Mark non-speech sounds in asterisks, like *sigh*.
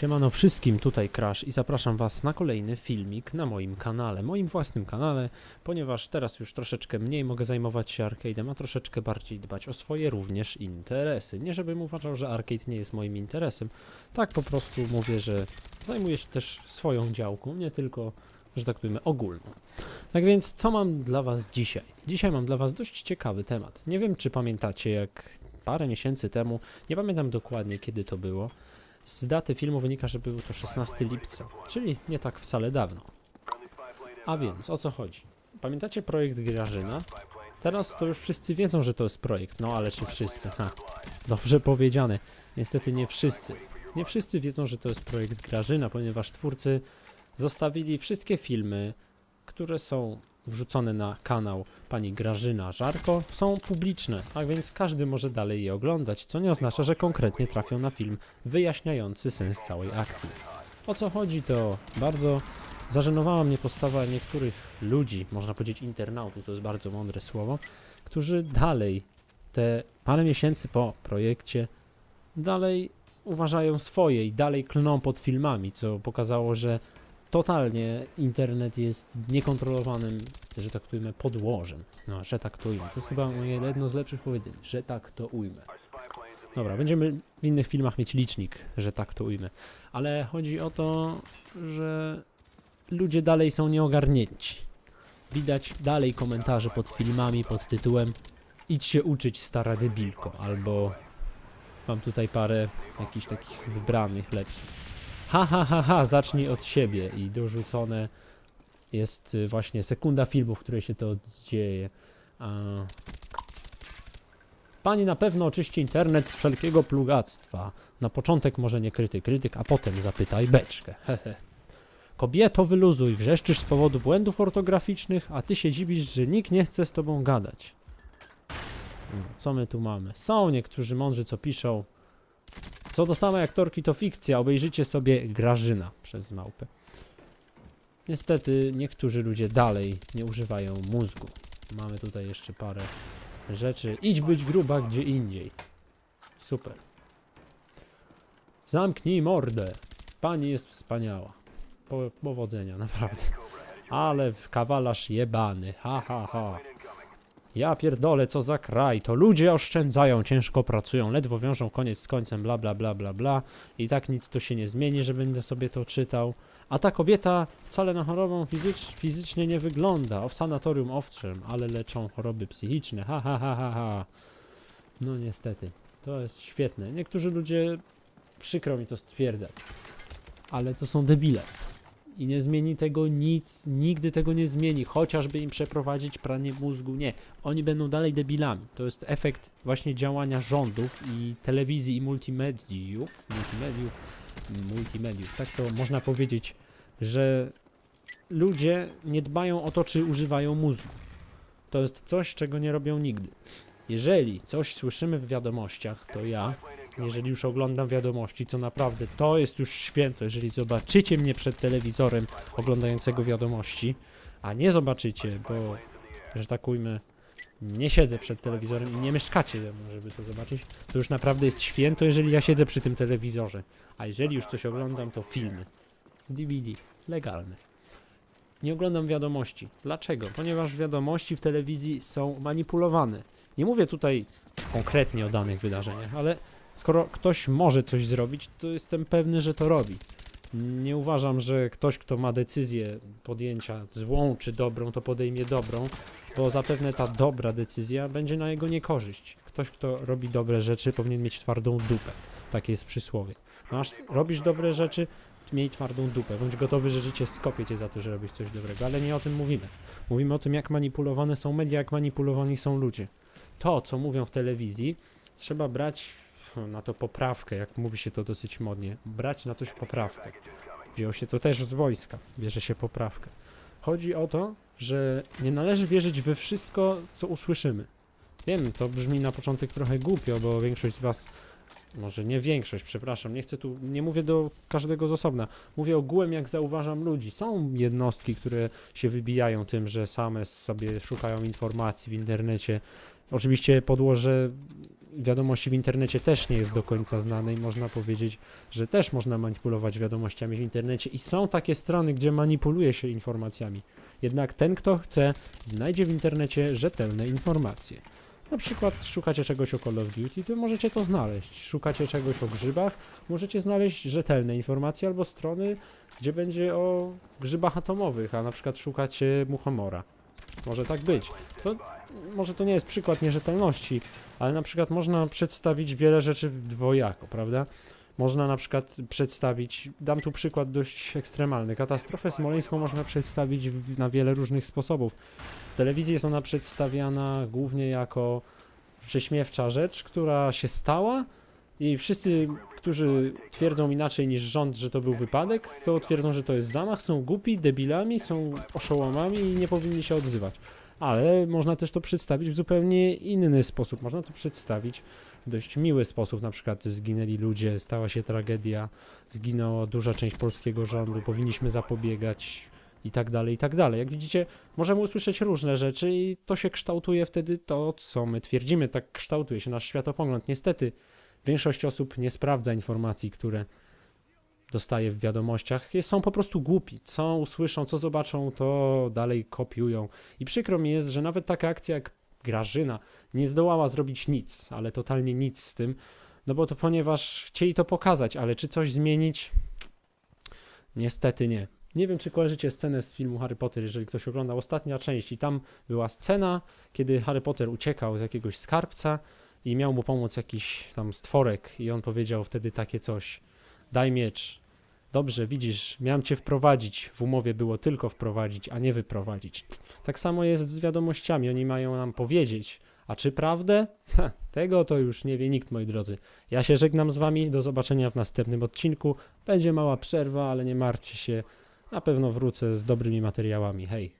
Siemano wszystkim, tutaj Crash i zapraszam Was na kolejny filmik na moim kanale, moim własnym kanale, ponieważ teraz już troszeczkę mniej mogę zajmować się arcade'em, a troszeczkę bardziej dbać o swoje również interesy. Nie żebym uważał, że arcade nie jest moim interesem, tak po prostu mówię, że zajmuję się też swoją działką, nie tylko, że tak powiemy, ogólną. Tak więc, co mam dla Was dzisiaj? Dzisiaj mam dla Was dość ciekawy temat. Nie wiem, czy pamiętacie, jak parę miesięcy temu, nie pamiętam dokładnie kiedy to było, z daty filmu wynika, że był to 16 lipca, czyli nie tak wcale dawno. A więc, o co chodzi? Pamiętacie projekt Grażyna? Teraz to już wszyscy wiedzą, że to jest projekt, no ale czy wszyscy? Ha, dobrze powiedziane. Niestety nie wszyscy. Nie wszyscy wiedzą, że to jest projekt Grażyna, ponieważ twórcy zostawili wszystkie filmy, które są wrzucone na kanał pani Grażyna Żarko, są publiczne, a więc każdy może dalej je oglądać, co nie oznacza, że konkretnie trafią na film wyjaśniający sens całej akcji. O co chodzi to bardzo zażenowała mnie postawa niektórych ludzi, można powiedzieć internautów, to jest bardzo mądre słowo, którzy dalej te parę miesięcy po projekcie dalej uważają swoje i dalej klną pod filmami, co pokazało, że totalnie internet jest niekontrolowanym, że tak to ujmę, podłożem. No, że tak to ujmę. To jest chyba moje jedno z lepszych powiedzeń, że tak to ujmę. Dobra, będziemy w innych filmach mieć licznik, że tak to ujmę. Ale chodzi o to, że ludzie dalej są nieogarnięci. Widać dalej komentarze pod filmami pod tytułem Idź się uczyć stara debilko, albo mam tutaj parę jakichś takich wybranych lepszych. Ha, ha, ha, ha, zacznij od siebie i dorzucone jest y, właśnie sekunda filmu, w której się to dzieje. Pani na pewno oczyści internet z wszelkiego plugactwa. Na początek może nie krytyk, a potem zapytaj beczkę. Hehe. Kobieto, wyluzuj, wrzeszczysz z powodu błędów ortograficznych, a ty się dziwisz, że nikt nie chce z tobą gadać. No, Co my tu mamy? Są niektórzy mądrzy, co piszą. Co do samej aktorki, to fikcja. Obejrzyjcie sobie Grażyna przez małpę. Niestety, niektórzy ludzie dalej nie używają mózgu. Mamy tutaj jeszcze parę rzeczy. Idź być gruba gdzie indziej. Super. Zamknij mordę. Pani jest wspaniała. Po, powodzenia, naprawdę. Ale w kawalarz jebany. Ha, ha, ha. Ja pierdolę, co za kraj. To ludzie oszczędzają, ciężko pracują, ledwo wiążą koniec z końcem, bla, bla, bla, bla, bla. I tak nic to się nie zmieni, że będę sobie to czytał. A ta kobieta wcale na chorobą fizycz, fizycznie nie wygląda. O, w sanatorium owszem, ale leczą choroby psychiczne. Ha, ha, ha, ha, ha. No niestety. To jest świetne. Niektórzy ludzie, przykro mi to stwierdzać, ale to są debile. I nie zmieni tego nic, nigdy tego nie zmieni, chociażby im przeprowadzić pranie mózgu. Nie, oni będą dalej debilami. To jest efekt właśnie działania rządów i telewizji i multimediów, multimediów, multimediów. Tak to można powiedzieć, że ludzie nie dbają o to, czy używają mózgu. To jest coś, czego nie robią nigdy. Jeżeli coś słyszymy w wiadomościach, to ja, jeżeli już oglądam wiadomości, co naprawdę to jest już święto, jeżeli zobaczycie mnie przed telewizorem oglądającego wiadomości, a nie zobaczycie, bo, że tak ujmę, nie siedzę przed telewizorem i nie mieszkacie żeby to zobaczyć, to już naprawdę jest święto, jeżeli ja siedzę przy tym telewizorze. A jeżeli już coś oglądam, to filmy. Z DVD. Legalne. Nie oglądam wiadomości. Dlaczego? Ponieważ wiadomości w telewizji są manipulowane. Nie mówię tutaj konkretnie o danych wydarzeniach, ale skoro ktoś może coś zrobić, to jestem pewny, że to robi. Nie uważam, że ktoś, kto ma decyzję podjęcia złą czy dobrą, to podejmie dobrą, bo zapewne ta dobra decyzja będzie na jego niekorzyść. Ktoś, kto robi dobre rzeczy, powinien mieć twardą dupę. Takie jest przysłowie. Masz, robisz dobre rzeczy, miej twardą dupę. Bądź gotowy, że życie skopie cię za to, że robisz coś dobrego. Ale nie o tym mówimy. Mówimy o tym, jak manipulowane są media, jak manipulowani są ludzie. To, co mówią w telewizji, trzeba brać *laughs* na to poprawkę, jak mówi się to dosyć modnie. Brać na coś poprawkę. Wzięło się to też z wojska, bierze się poprawkę. Chodzi o to, że nie należy wierzyć we wszystko, co usłyszymy. Wiem, to brzmi na początek trochę głupio, bo większość z was, może nie większość, przepraszam, nie chcę tu, nie mówię do każdego z osobna. Mówię ogółem, jak zauważam ludzi. Są jednostki, które się wybijają tym, że same sobie szukają informacji w internecie Oczywiście podłoże wiadomości w internecie też nie jest do końca znane i można powiedzieć, że też można manipulować wiadomościami w internecie i są takie strony, gdzie manipuluje się informacjami. Jednak ten, kto chce, znajdzie w internecie rzetelne informacje. Na przykład szukacie czegoś o Call of Duty, to możecie to znaleźć. Szukacie czegoś o grzybach, możecie znaleźć rzetelne informacje albo strony, gdzie będzie o grzybach atomowych, a na przykład szukacie muchomora. Może tak być. To, może to nie jest przykład nierzetelności, ale na przykład można przedstawić wiele rzeczy dwojako, prawda? Można na przykład przedstawić, dam tu przykład dość ekstremalny, katastrofę smoleńską można przedstawić w, na wiele różnych sposobów. W telewizji jest ona przedstawiana głównie jako prześmiewcza rzecz, która się stała i wszyscy, którzy twierdzą inaczej niż rząd, że to był wypadek, to twierdzą, że to jest zamach, są głupi, debilami, są oszołomami i nie powinni się odzywać. Ale można też to przedstawić w zupełnie inny sposób. Można to przedstawić w dość miły sposób. Na przykład zginęli ludzie, stała się tragedia, zginęła duża część polskiego rządu, powinniśmy zapobiegać i tak dalej, i tak dalej. Jak widzicie, możemy usłyszeć różne rzeczy i to się kształtuje wtedy to, co my twierdzimy. Tak kształtuje się nasz światopogląd. Niestety, większość osób nie sprawdza informacji, które dostaje w wiadomościach. Są po prostu głupi. Co usłyszą, co zobaczą, to dalej kopiują. I przykro mi jest, że nawet taka akcja jak Grażyna nie zdołała zrobić nic, ale totalnie nic z tym, no bo to ponieważ chcieli to pokazać, ale czy coś zmienić? Niestety nie. Nie wiem, czy kojarzycie scenę z filmu Harry Potter, jeżeli ktoś oglądał ostatnia część i tam była scena, kiedy Harry Potter uciekał z jakiegoś skarbca i miał mu pomóc jakiś tam stworek i on powiedział wtedy takie coś, daj miecz. Dobrze, widzisz, miałem cię wprowadzić, w umowie było tylko wprowadzić, a nie wyprowadzić. Tak samo jest z wiadomościami, oni mają nam powiedzieć, a czy prawdę? Ha, tego to już nie wie nikt, moi drodzy. Ja się żegnam z wami, do zobaczenia w następnym odcinku. Będzie mała przerwa, ale nie martwcie się, na pewno wrócę z dobrymi materiałami. Hej!